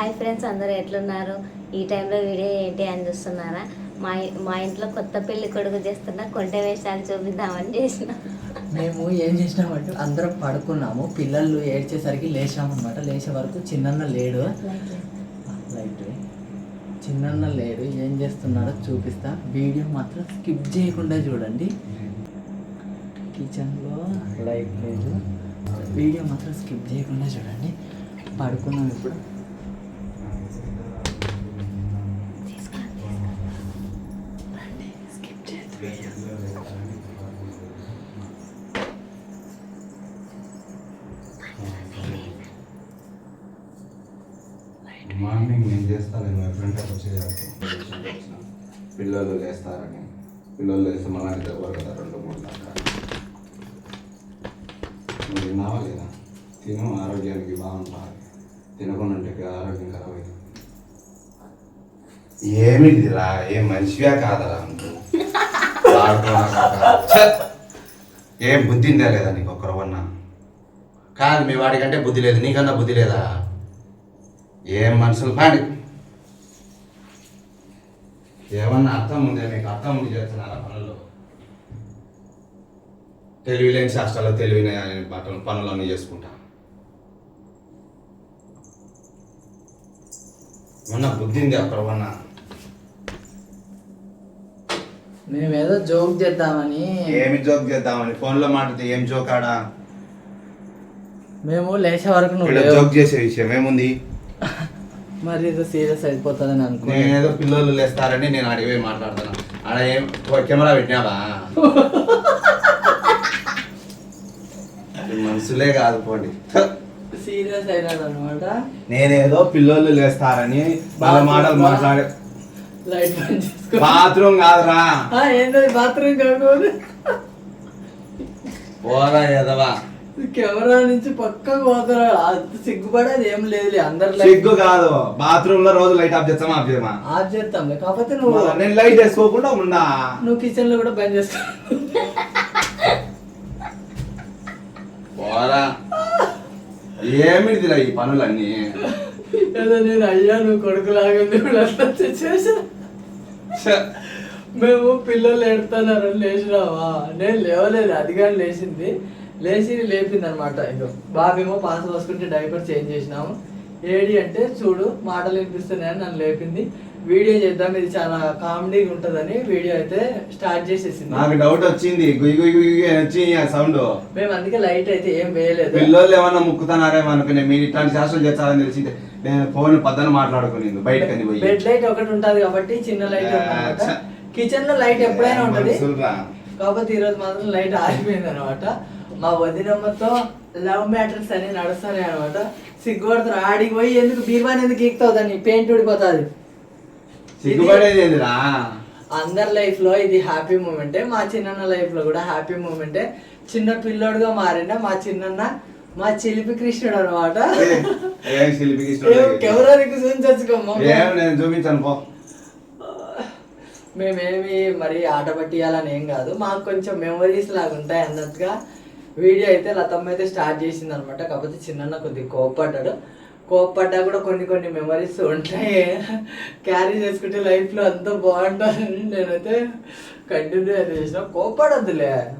Hi friends అందరూ ఎట్లున్నారు? ఈ టైంలో వీడియో ఏంటి అని చూస్తున్నారా? మా మా ఇంట్లో కొత్త పెళ్ళి కొడుకు చేస్తున్న కొంటె వేషాలు చూపిద్దామని చేసిన. మేము ఏం చేసినామంటే అందరం పడుకున్నాము. పిల్లలు ఏడ్చేసరికి లేచామన్నమాట లేచే వరకు చిన్నన్న లేడు. లైట్ చిన్నన్న లేడు. ఏం చేస్తున్నాడో చూపిస్తా. వీడియో మాత్రం స్కిప్ చేయకుండా చూడండి. కిచెన్లో లైట్ లేదు. వీడియో మాత్రం స్కిప్ చేయకుండా చూడండి. పడుకున్నాం ఇప్పుడు. మార్నింగ్ నేను చేస్తాను నేను ఎప్పుడంటే చేయాలి పిల్లలు లేస్తారని. పిల్లలు లేస్తే మళ్ళీ నిద్ర కదా రెండు మూడు దాకా. నువ్వు తిన్నావా లేదా? తిను ఆరోగ్యానికి బాగుంటుంది తినకుండా ఆరోగ్యం ఖరాబ్ అవుతుంది. ఏమిటిదిరా? ఏం మంచివే కాదరా ఏం బుద్ధి ఉందా లేదా నీకు ఒక్కరవన్నా కాదు మీ వాడికంటే బుద్ధి లేదు. నీకన్నా బుద్ధి లేదా? ఏం మనుషులు? పాడి ఏమన్నా అర్థం ఉందే? మీకు అర్థం ఉంది చేస్తున్నారా పనులు? తెలివి లేని శాస్త్రాలు తెలివిన బట్టలు పనులన్నీ చేసుకుంటా. మొన్న బుద్ధి ఉంది అక్కడ మొన్న మేమేదో జోక్ చేద్దామని. ఏమి జోక్ చేద్దామని? ఫోన్లో మాట్లాడితే ఏం జోక్ ఆడా? మేము లేచే వరకు నువ్వు ఇక్కడ లేవు. జోక్ చేసే విషయం ఏముంది? మరి ఇది సీరియస్ అయిపోతుందని అనుకో ఏదో పిల్లలు లేస్తారని నేను అడిగి మాట్లాడుతున్నా. ఆడ ఏం కెమెరా పెట్టినావా? అది మనుషులే కాదు పోండి. సీరియస్ అయినాడు అనమాట నేనేదో పిల్లలు లేస్తారని వాళ్ళ మాటలు మాట్లాడే లైట్ బాత్రూమ్ కాదురా. ఆ, ఏంటది బాత్రూమ్ కాకపోతే? పోరా ఏదవా కెమెరా నుంచి పక్కకు పోతారా? సిగ్గుపడేది ఏం లేదు అందరు సిగ్గు కాదు. బాత్రూమ్లో రోజు లైట్ ఆఫ్ చేస్తామా ఆఫ్ చేయమా? ఆఫ్ చేస్తాంలే కాకపోతే నువ్వు నేను లైట్ వేసుకోకుండా ఉన్నా నువ్వు కిచెన్లో కూడా బంద్ చేసుకో పోరా. ఏమిటిదిరా ఈ పనులన్నీ? ఏదో నేను అయ్యా నువ్వు కొడుకులాగా ఉంది వీళ్ళంతా చేసా! మేము పిల్లలు ఎడుతున్నారని లేచినావా నేను లేవలేదు అది కానీ లేచింది. లేచి లేపింది అనమాట ఇదో బాబేమో పాస్ పోసుకుంటే డైపర్ చేంజ్ చేసినాము. ఏడి అంటే చూడు మాటలు వినిపిస్తున్నాయని నన్ను లేపింది. వీడియో చేద్దాం ఇది చాలా కామెడీగా ఉంటుందని వీడియో అయితే స్టార్ట్ చేసేసింది. నాకు డౌట్ వచ్చింది. గుయ్ గుయ్ గుయ్ గుయ్ అని వచ్చి సౌండ్ మేము అందుకే లైట్ అయితే ఏం వేయలేదు. పిల్లలు ఏమన్నా ముక్కుతున్నారేమో అనుకునే మీరు ఇట్లాంటి శాస్త్రం చేస్తారని తెలిసి నేను ఫోన్ పద్దన మాట్లాడుకునేది బయటకని పోయి. బెడ్ లైట్ ఒకటి ఉంటది కాబట్టి చిన్న లైట్. కిచెన్లో లైట్ ఎప్పుడైనా ఉంటది. మనుషులురా. కాకపోతే ఈరోజు మాత్రం లైట్ ఆగిపోయింది అనమాట మా వదినమ్మతో లవ్ మ్యాటర్స్ అని నడుస్తాయి అనమాట సిగ్గుపడుతున్నారు ఆడికి పోయి ఎందుకు బీర్వాన్ ఎందుకు గీక్తావు దాన్ని? పెయింట్ ఊడిపోతుంది. సిగ్గుపడేది ఏందిరా? అందరి లైఫ్లో ఇది హ్యాపీ మూమెంటే మా చిన్నన్న లైఫ్లో కూడా హ్యాపీ మూమెంటే చిన్న పిల్లోడుగా మారిన మా చిన్నన్న మా చిలిపి కృష్ణుడు అనమాట చూపించచ్చుకోమ్మా ఏం నేను చూపించాను పో. మేమేమి మరి ఆట పట్టియాలని ఏం కాదు. మాకు కొంచెం మెమరీస్ లాగా ఉంటాయి అన్నట్టుగా వీడియో అయితే లతమ్మ అయితే స్టార్ట్ చేసింది అనమాట కాకపోతే చిన్న కొద్దిగా కోప్పడ్డాడు. కోప్పడ్డా కూడా కొన్ని కొన్ని మెమరీస్ ఉంటాయి. క్యారీ చేసుకుంటే లైఫ్లో అంతా బాగుంటుందని నేనైతే కంటిన్యూ అయితే చేసిన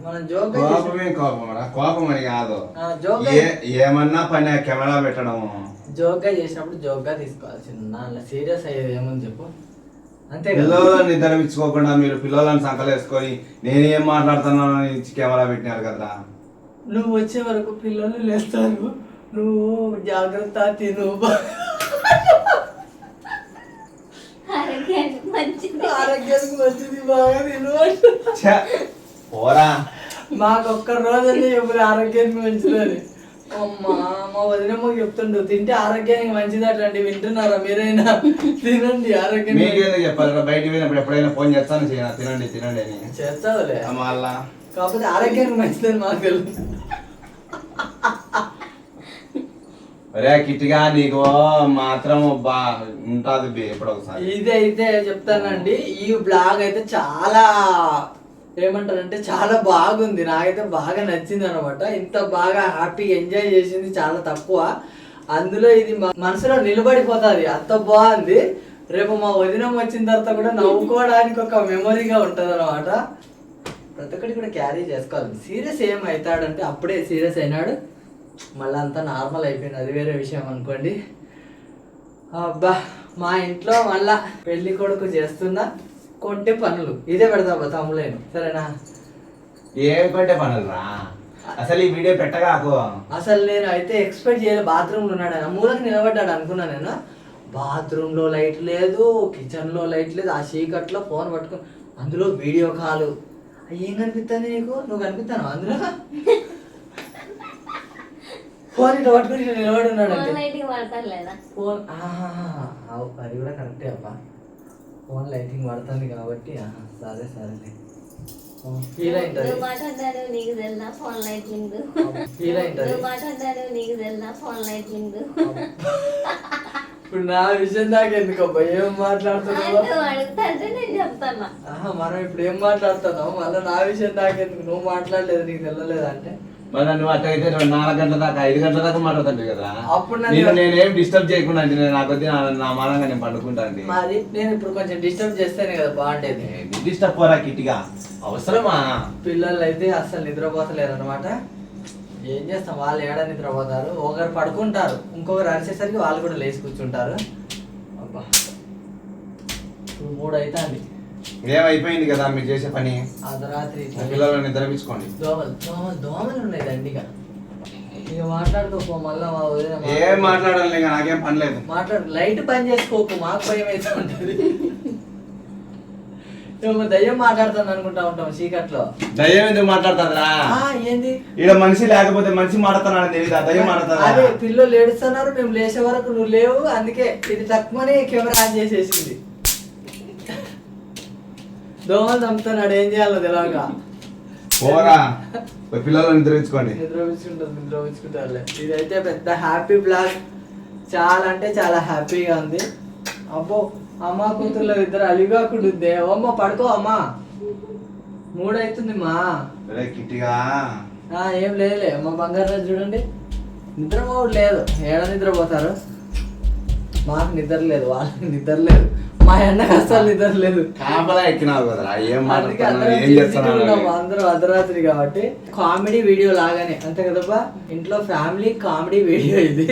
మనం జోక్ కోపమే కోపం రా. కోపం అని కాదు. జోక్ ఏమన్నా పని కెమెరా పెట్టడం జోక్గా చేసినప్పుడు జోక్గా తీసుకోవాలి చిన్న సీరియస్ అయ్యేది ఏముంది చెప్పు. అంతే కదా? పిల్లలను నిద్రపించుకోకుండా మీరు పిల్లలను సంకలేసుకొని నేనేం మాట్లాడుతున్నాను కెమెరా పెట్టినారు కదరా. నువ్వు వచ్చే వరకు పిల్లలు లేస్తారు. నువ్వు జాగ్రత్త తిను ఆరోగ్యానికి మంచిది ఆరోగ్యానికి మంచిది బాగా ఛ! పోరా. మాకు ఒక్క రోజు ఎప్పుడు ఆరోగ్యానికి మంచిదని. అమ్మా మా వదినమ్మకి చెప్తుండు తింటే ఆరోగ్యానికి మంచిది అట్లాంటి వింటున్నారా మీరైనా? తినండి ఆరోగ్యానికి మీకేదో చెప్పాలి? బయటికి పోయినప్పుడు ఎప్పుడైనా ఫోన్ చేస్తాను తినండి తినండి అని. చేస్తావులే. మళ్ళా. కాకపోతే ఆరోగ్యానికి మంచిదని మాకు తెలుసు. ఒరే కిట్టిగా నీకు మాత్రం బా ఉంటుంది బి ఎప్పుడు ఒకసారి ఇది అయితే చెప్తానండి. ఈ బ్లాగ్ అయితే చాలా ఏమంటారంటే చాలా బాగుంది. నాకైతే బాగా నచ్చింది అనమాట ఇంత బాగా హ్యాపీగా ఎంజాయ్ చేసింది చాలా తక్కువ. అందులో ఇది మనసులో నిలబడిపోతుంది. అంత బాగుంది. రేపు మా వదినం వచ్చిన తర్వాత కూడా నవ్వుకోవడానికి ఒక మెమొరీగా ఉంటుంది అనమాట ప్రతి ఒక్కటి కూడా క్యారీ చేసుకోవాలి. సీరియస్ ఏం అవుతాడంటే అప్పుడే సీరియస్ అయినాడు. మళ్ళీ అంతా నార్మల్ అయిపోయింది. అది వేరే విషయం అనుకోండి. అబ్బా మా ఇంట్లో మళ్ళా పెళ్ళి కొడుకు చేస్తున్న కొంటే పనులు. ఇదే పెడతా తమ్ములేను సరేనా? ఏం కొంటే పనులు రా అసలు ఈ వీడియో పెట్టగాకు అసలు నేను అయితే ఎక్స్పెక్ట్ చేయలే బాత్రూమ్లో ఉన్నాడు? మూలకు నిలబడ్డాడు అనుకున్నా నేను. బాత్రూంలో లైట్ లేదు కిచెన్లో లైట్ లేదు ఆ చీకట్లో ఫోన్ పట్టుకుని అందులో వీడియో కాల్. ఏం కనిపిస్తుంది నీకు? నువ్వు కనిపిస్తాను అందులో? ఫోన్ ఇట్లా పట్టుకుని ఇట్లా నిలబడి ఉన్నాడు ఫోన్ లైటింగ్ లేదా ఫోన్ అది కూడా కరెక్టే అబ్బా. ఫోన్ లైటింగ్ పడుతుంది కాబట్టి సరే సరేలే. ఫీల్ అయింటది. నువ్వు మాట్లాడారు నీకు ఫోన్ లైటింగ్ ఫీల్ అయింటది. నువ్వు మాట్లాడారు నీకు ఫోన్ లైటింగ్ ఇప్పుడు నా విషయం దాకా ఎందుకు అబ్బా? ఏం మాట్లాడుతున్నావు? మనం ఇప్పుడు ఏం మాట్లాడుతున్నావు? మళ్ళీ నా విషయం దాకా ఎందుకు? నువ్వు మాట్లాడలేదు నీకు తెలియలేదు అంటే? మరి నువ్వు అట్ట అయితే రెండు నాలుగు గంటల దాకా ఐదు గంటల దాకా మాట్లాడుతుంటే కదా. అప్పుడు నేను నేనేం డిస్టర్బ్ చేయకుండా అంటే నేను నాకు నా- మానంగా నేను పండుకుంటాను మరి నేను ఇప్పుడు కొంచెం డిస్టర్బ్ చేస్తేనే కదా బాగుండేది. డిస్టర్బ్ పోరా కిట్టిగా. అవసరమా? పిల్లలు అయితే అస్సలు నిద్రపోతలేరు అనమాట ఏం చేస్తాం? వాళ్ళు ఏడ నిద్రపోతారు? ఒకరు పడుకుంటారు. ఇంకొకరు అరిచేసరికి వాళ్ళు కూడా లేచి కూర్చుంటారు. అబ్బా మూడు అవుతుంది ఏమైపోయింది కదా మీరు చేసే పని? అర్ధరాత్రి పిల్లలను నిద్రపించుకోండి. దోమలు దోమలు దోమలు ఉన్నాయి దండిగా. ఇక మాట్లాడుకోపో మళ్ళా మా వదిన ఏం మాట్లాడాలి ఇంకా నాకేం పని లేదు. మాట్లాడు లైట్ బంద్ చేసుకోకు మాకు భయం అయితే ఉంటుంది దయ్యం మాట్లాడుతుంది అనుకుంటా ఉంటాం చీకట్లో. దయ్యం ఎందుకు మాట్లాడుతుందిరా? ఆ, ఏంది? ఈడ మనిషి లేకపోతే మనిషి మాట్లాడుతున్నాడు తెలియదు? దయ్యం అదే మాట్లాడుతుందా పిల్లలు ఏడుస్తున్నారు మేము లేచే వరకు నువ్వు లేవు అందుకే ఇది తక్కువని కెమెరా ఆన్ చేసేసింది. దోమలు చంపుతున్నాడు ఏం చేయాలో తెలియక పోరా పోయి పిల్లలను నిద్రించుకోండి నిద్రపించుకుంటుంది నిద్రపించుకుంటారులే ఇదైతే పెద్ద హ్యాపీ బ్లాగ్. చాలా అంటే చాలా హ్యాపీగా ఉంది. అబ్బో అమ్మ కూతుర్లో ఇద్దరు అలిగాకుండా ఉంది అమ్మ పడుకో అమ్మా. మూడైతుంది మా కిట్టిగా. ఆ, ఏం లేదులే. మా బంగారు రాజు చూడండి. నిద్రపోవడం లేదు. ఏడ నిద్రపోతారు? మాకు నిద్ర లేదు వాళ్ళకి నిద్ర లేదు. మా అన్నకి అస్సలు నిద్ర లేదు. కాపలా ఎక్కినావు కదరా ఏం మాట్లాడుతున్నావు అందరం ఏం చేస్తున్నావు చేసుకుంటున్నాం అందరూ అర్ధరాత్రి కాబట్టి కామెడీ వీడియో లాగానే అంతే కదబ్బా ఇంట్లో ఫ్యామిలీ కామెడీ వీడియో ఇది.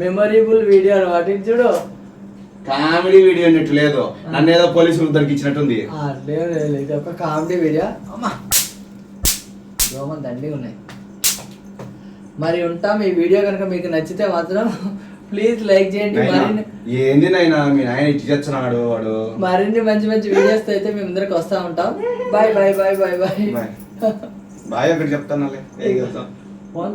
మెమొరబుల్ వీడియో అనమాట చూడు. కామెడీ వీడియో అన్నట్టు లేదు. నన్ను ఏదో పోలీసులు దొరికిచ్చినట్టుంది లేదు, లేదు. ఇది ఒక కామెడీ వీడియో. అమ్మా! దోమలు దండి ఉన్నాయి. మరి ఉంటాం. ఈ వీడియో కనుక మీకు నచ్చితే మాత్రం ప్లీజ్ లైక్ చేయండి. మరిన్ని ఏంది నాయనా మీ నాయన ఇచ్చి చేస్తున్నాడు వాడు. మరిన్ని మంచి మంచి వీడియోస్ అయితే మేము ముందరికి వస్తూ ఉంటాం. Bye bye bye bye bye bye. ఒకటి చెప్తాను ఏం చెప్తాం ఫోన్